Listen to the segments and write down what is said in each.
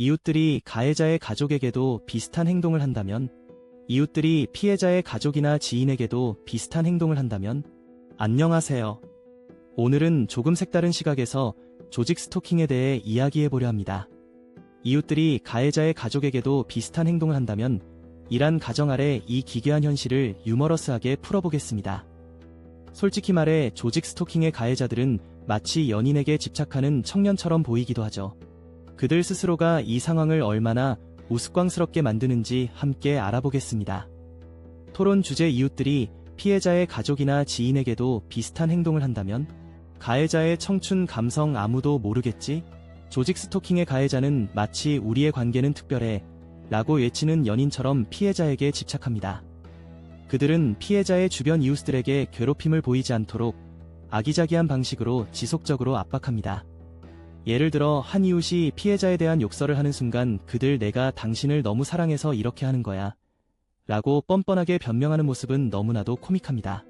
이웃들이 가해자의 가족에게도 비슷한 행동을 한다면, 이웃들이 피해자의 가족이나 지인에게도 비슷한 행동을 한다면, 안녕하세요. 오늘은 조금 색다른 시각에서 조직 스토킹에 대해 이야기해 보려 합니다. 이웃들이 가해자의 가족에게도 비슷한 행동을 한다면, 이란 가정 아래 이 기괴한 현실을 유머러스하게 풀어보겠습니다. 솔직히 말해 조직 스토킹의 가해자들은 마치 연인에게 집착하는 청년처럼 보이기도 하죠. 그들 스스로가 이 상황을 얼마나 우스꽝스럽게 만드는지 함께 알아보겠습니다. 토론 주제 이웃들이 피해자의 가족이나 지인에게도 비슷한 행동을 한다면 가해자의 청춘 감성 아무도 모르겠지? 조직 스토킹의 가해자는 마치 우리의 관계는 특별해 라고 외치는 연인처럼 피해자에게 집착합니다. 그들은 피해자의 주변 이웃들에게 괴롭힘을 보이지 않도록 아기자기한 방식으로 지속적으로 압박합니다. 예를 들어 한 이웃이 피해자에 대한 욕설을 하는 순간 그들 내가 당신을 너무 사랑해서 이렇게 하는 거야. 라고 뻔뻔하게 변명하는 모습은 너무나도 코믹합니다.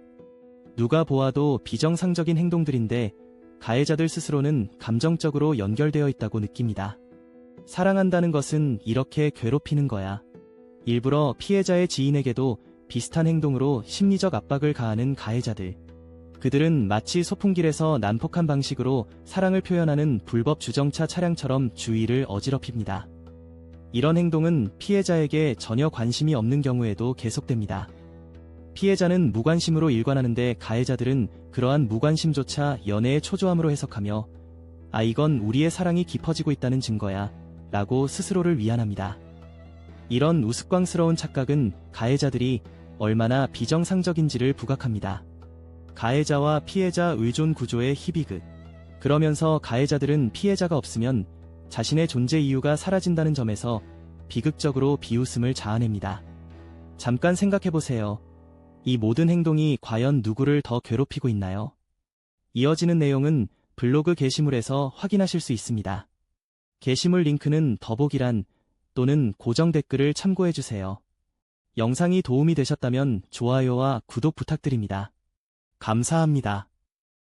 누가 보아도 비정상적인 행동들인데 가해자들 스스로는 감정적으로 연결되어 있다고 느낍니다. 사랑한다는 것은 이렇게 괴롭히는 거야. 일부러 피해자의 지인에게도 비슷한 행동으로 심리적 압박을 가하는 가해자들. 그들은 마치 소풍길에서 난폭한 방식으로 사랑을 표현하는 불법 주정차 차량처럼 주위를 어지럽힙니다. 이런 행동은 피해자에게 전혀 관심이 없는 경우에도 계속됩니다. 피해자는 무관심으로 일관하는데 가해자들은 그러한 무관심조차 연애의 초조함으로 해석하며 아 이건 우리의 사랑이 깊어지고 있다는 증거야 라고 스스로를 위안합니다. 이런 우스꽝스러운 착각은 가해자들이 얼마나 비정상적인지를 부각합니다. 가해자와 피해자 의존 구조의 희비극. 그러면서 가해자들은 피해자가 없으면 자신의 존재 이유가 사라진다는 점에서 비극적으로 비웃음을 자아냅니다. 잠깐 생각해보세요. 이 모든 행동이 과연 누구를 더 괴롭히고 있나요? 이어지는 내용은 블로그 게시물에서 확인하실 수 있습니다. 게시물 링크는 더보기란 또는 고정 댓글을 참고해주세요. 영상이 도움이 되셨다면 좋아요와 구독 부탁드립니다. 감사합니다.